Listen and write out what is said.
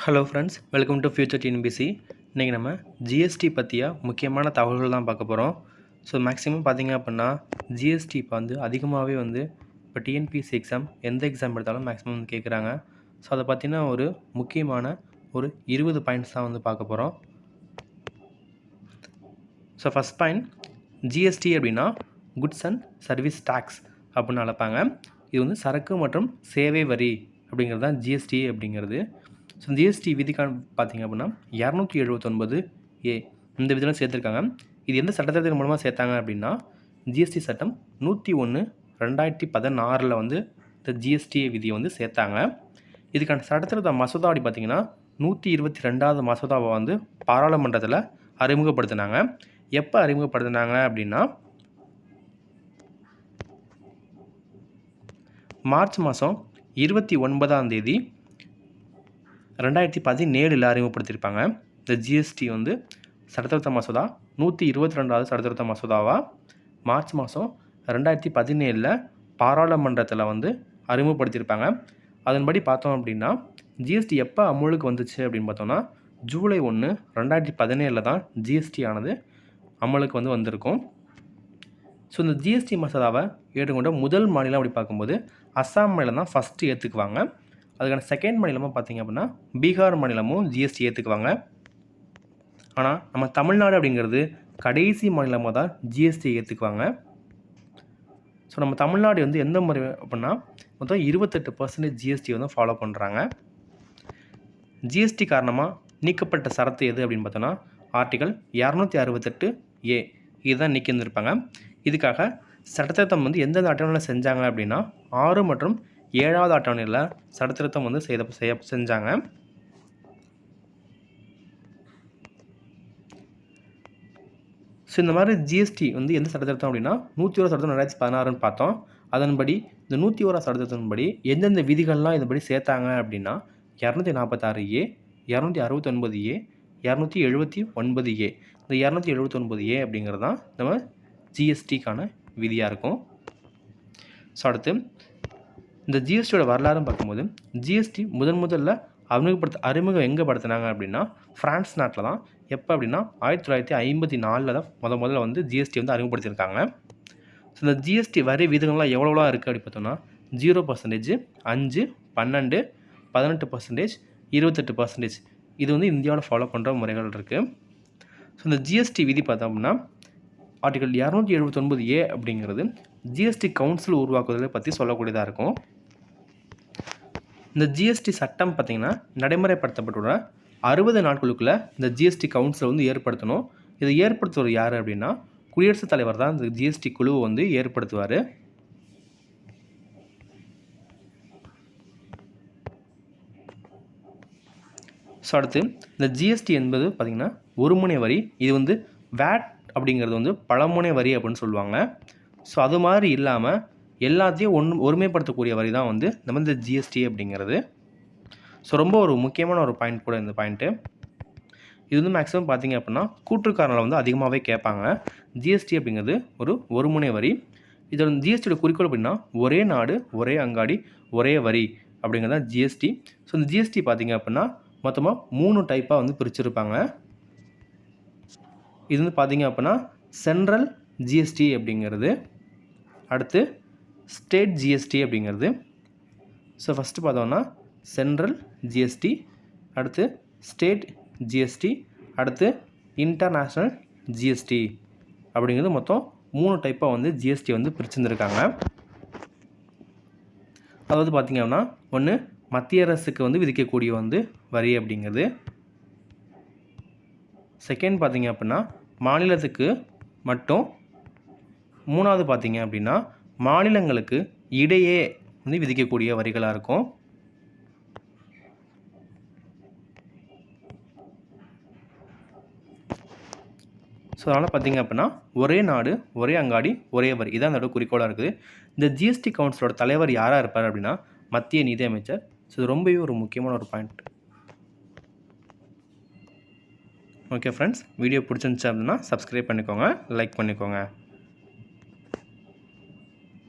Hello friends welcome to future TNPSC இன்றைக்கி நம்ம GST பற்றிய முக்கியமான தகவல்கள் தான் பார்க்க போகிறோம் ஸோ மேக்ஸிமம் பார்த்திங்க அப்படின்னா ஜிஎஸ்டி இப்போ வந்து அதிகமாகவே வந்து இப்போ டிஎன்பிசி எக்ஸாம் எந்த எக்ஸாம் எடுத்தாலும் மேக்ஸிமம் வந்து கேட்குறாங்க ஸோ அதை பார்த்திங்கன்னா ஒரு முக்கியமான ஒரு இருபது பாயிண்ட்ஸ் தான் வந்து பார்க்க போகிறோம் ஸோ ஃபஸ்ட் பாயிண்ட் ஜிஎஸ்டி அப்படின்னா குட்ஸ் அண்ட் சர்வீஸ் டேக்ஸ் அப்படின்னு அழைப்பாங்க. இது வந்து சரக்கு மற்றும் சேவை வரி அப்படிங்கிறது தான் ஜிஎஸ்டி அப்படிங்கிறது ஸோ ஜிஎஸ்டி விதிக்கான பார்த்தீங்க அப்படின்னா இரநூத்தி எழுபத்தொன்பது ஏ இந்த விதிலாம் சேர்த்துருக்காங்க. இது எந்த சட்டத்திட்டத்தின் மூலமாக சேர்த்தாங்க அப்படின்னா ஜிஎஸ்டி சட்டம் நூற்றி ஒன்று ரெண்டாயிரத்தி பதினாறில் வந்து இந்த ஜிஎஸ்டி விதியை வந்து சேர்த்தாங்க. இதுக்கான சட்டத்திட்ட மசோதா அப்படி பார்த்தீங்கன்னா நூற்றி இருபத்தி ரெண்டாவது மசோதாவை வந்து பாராளுமன்றத்தில் அறிமுகப்படுத்தினாங்க. எப்போ அறிமுகப்படுத்தினாங்க அப்படின்னா மார்ச் மாதம் இருபத்தி ஒன்பதாம் தேதி ரெண்டாயிரத்தி பதினேழில் அறிமுகப்படுத்தியிருப்பாங்க. இந்த ஜிஎஸ்டி வந்து சட்டத்திருத்த மசோதா நூற்றி இருபத்தி ரெண்டாவது சட்டத்திருத்த மசோதாவாக மார்ச் மாதம் ரெண்டாயிரத்தி பதினேழில் பாராளுமன்றத்தில் வந்து அறிமுகப்படுத்தியிருப்பாங்க. அதன்படி பார்த்தோம் அப்படின்னா ஜிஎஸ்டி எப்போ அமுலுக்கு வந்துச்சு அப்படின்னு பார்த்தோம்னா ஜூலை ஒன்று ரெண்டாயிரத்தி பதினேழில் தான் ஜிஎஸ்டி ஆனது அமலுக்கு வந்து வந்திருக்கும். ஸோ இந்த ஜிஎஸ்டி மசோதாவை ஏற்றுக்கொண்ட முதல் மாநிலம் அப்படி பார்க்கும்போது அஸ்ஸாம் மாநிலம் தான் ஃபஸ்ட்டு ஏற்றுக்குவாங்க அதுக்கான செகண்ட் மாநிலமாக பார்த்திங்க அப்படின்னா பீகார் மாநிலமும் ஜிஎஸ்டி ஏற்றுக்குவாங்க ஆனால் நம்ம தமிழ்நாடு அப்படிங்கிறது கடைசி மாநிலமாக தான் ஜிஎஸ்டி ஏற்றுக்குவாங்க ஸோ நம்ம தமிழ்நாடு வந்து எந்த முறை அப்படின்னா மொத்தம் இருபத்தெட்டு பர்சன்டேஜ் ஜிஎஸ்டி வந்து ஃபாலோ பண்ணுறாங்க ஜிஎஸ்டி காரணமாக நீக்கப்பட்ட சரத்து எது அப்படின்னு பார்த்தோன்னா ஆர்டிகல் இரநூத்தி அறுபத்தெட்டு ஏ இதுதான் நீக்கி இருந்திருப்பாங்க இதுக்காக சட்டத்திட்டம் வந்து எந்தெந்த அட்டவணையில் செஞ்சாங்க அப்படின்னா ஆறு மற்றும் ஏழாவது அட்டவணையில் சட்டத்திருத்தம் வந்து செய்த செய்ய செஞ்சாங்க. ஸோ இந்த மாதிரி ஜிஎஸ்டி வந்து எந்த சட்டத்திருத்தம் அப்படின்னா நூற்றி ஒரு சட்டத்தம் ரெண்டாயிரத்தி பதினாறுன்னு பார்த்தோம். அதன்படி இந்த நூற்றி ஓரா சட்டத்திருத்தத்தின்படி எந்தெந்த விதிகள்லாம் இதன்படி சேர்த்தாங்க அப்படின்னா இரநூத்தி நாற்பத்தாறு ஏ இரநூத்தி அறுபத்தொன்பது ஏ இரநூத்தி எழுபத்தி ஒன்பது ஏ இந்த இரநூத்தி எழுபத்தொன்பது ஏ அப்படிங்கிறது தான் நம்ம ஜிஎஸ்டிக்கான விதியாக இருக்கும். ஸோ அடுத்து இந்த ஜிஎஸ்டியோட வரலாறுன்னு பார்க்கும்போது ஜிஎஸ்டி முதன் முதல்ல அறிமுகப்படுத்த அறிமுகம் எங்கே படுத்தினாங்க அப்படின்னா ஃப்ரான்ஸ் நாட்டில் தான். எப்போ அப்படின்னா ஆயிரத்தி தொள்ளாயிரத்தி ஐம்பத்தி நாலில் தான் முத முதல்ல வந்து ஜிஎஸ்டி வந்து அறிமுகப்படுத்தியிருக்காங்க. ஸோ இந்த ஜிஎஸ்டி வரி விதங்கள்லாம் எவ்வளோலாம் இருக்குது அப்படி பார்த்தோம்னா ஜீரோ பர்சன்டேஜ் அஞ்சு பன்னெண்டு பதினெட்டு பர்சன்டேஜ் இருபத்தெட்டு பர்சன்டேஜ் இது வந்து இந்தியாவில் ஃபாலோ பண்ணுற முறைகள் இருக்குது ஸோ இந்த ஜிஎஸ்டி விதி பார்த்தோம்னா ஆர்டிகல் இரநூத்தி எழுபத்தொன்பது ஏ அப்படிங்கிறது ஜிஎஸ்டி கவுன்சில் உருவாக்குவதை பற்றி சொல்லக்கூடியதாக இருக்கும். இந்த ஜிஎஸ்டி சட்டம் பார்த்திங்கன்னா நடைமுறைப்படுத்தப்பட்டுள்ள அறுபது நாட்களுக்குள்ளே இந்த ஜிஎஸ்டி கவுன்சிலை வந்து ஏற்படுத்தணும். இதை ஏற்படுத்துவர் யார் அப்படின்னா குடியரசுத் தலைவர் தான் இந்த ஜிஎஸ்டி குழுவை வந்து ஏற்படுத்துவார். ஸோ அடுத்து இந்த ஜிஎஸ்டி என்பது பார்த்திங்கன்னா ஒரு முனை வரி. இது வந்து வேட் அப்படிங்கிறது வந்து பழமுனை வரி அப்படின்னு சொல்லுவாங்க. ஸோ அது மாதிரி இல்லாமல் எல்லாத்தையும் ஒன்று ஒருமைப்படுத்தக்கூடிய வரி தான் வந்து நம்ம இந்த ஜிஎஸ்டி அப்படிங்கிறது. ஸோ ரொம்ப ஒரு முக்கியமான ஒரு பாயிண்ட் கூட இந்த பாயிண்ட்டு இது வந்து மேக்ஸிமம் பார்த்திங்க அப்படின்னா கூட்டுக்காரனில் வந்து அதிகமாகவே கேட்பாங்க. ஜிஎஸ்டி அப்படிங்கிறது ஒரு ஒருமுனை வரி. இதோட ஜிஎஸ்டியோட குறிக்கோள் அப்படின்னா ஒரே நாடு ஒரே அங்காடி ஒரே வரி அப்படிங்கிறது தான் ஜிஎஸ்டி ஸோ இந்த ஜிஎஸ்டி பார்த்திங்க அப்படின்னா மொத்தமாக மூணு டைப்பாக வந்து பிரிச்சிருப்பாங்க. இது வந்து பார்த்திங்க அப்படின்னா சென்ட்ரல் ஜிஎஸ்டி அப்படிங்கிறது. அடுத்து ஸ்டேட் ஜிஎஸ்டி அப்படிங்கிறது. ஸோ ஃபஸ்ட்டு பார்த்தோன்னா சென்ட்ரல் ஜிஎஸ்டி அடுத்து ஸ்டேட் ஜிஎஸ்டி அடுத்து இன்டர்நேஷ்னல் ஜிஎஸ்டி அப்படிங்கிறது மொத்தம் மூணு டைப்பாக வந்து ஜிஎஸ்டி வந்து பிரிச்சுருந்துருக்காங்க. அதாவது பார்த்திங்க அப்படின்னா ஒன்று மத்திய அரசுக்கு வந்து விதிக்கக்கூடிய வந்து வரி அப்படிங்கிறது. செகண்ட் பார்த்திங்க அப்படின்னா மாநிலத்துக்கு மட்டும். மூணாவது பார்த்திங்க அப்படின்னா மாநிலங்களுக்கு இடையே வந்து விதிக்கக்கூடிய வரிகளாக இருக்கும். ஸோ அதனால் பார்த்திங்க அப்படின்னா ஒரே நாடு ஒரே அங்காடி ஒரே வரி. இதான் அதோட குறிக்கோளாக இருக்குது. இந்த ஜிஎஸ்டி கவுன்சிலோட தலைவர் யாராக இருப்பார் அப்படின்னா மத்திய நிதி அமைச்சர். ஸோ இது ரொம்பவே ஒரு முக்கியமான ஒரு பாயிண்ட் ஓகே ஃப்ரெண்ட்ஸ் வீடியோ பிடிச்சிருந்துச்சு அப்படின்னா சப்ஸ்கிரைப் பண்ணிக்கோங்க லைக் பண்ணிக்கோங்க.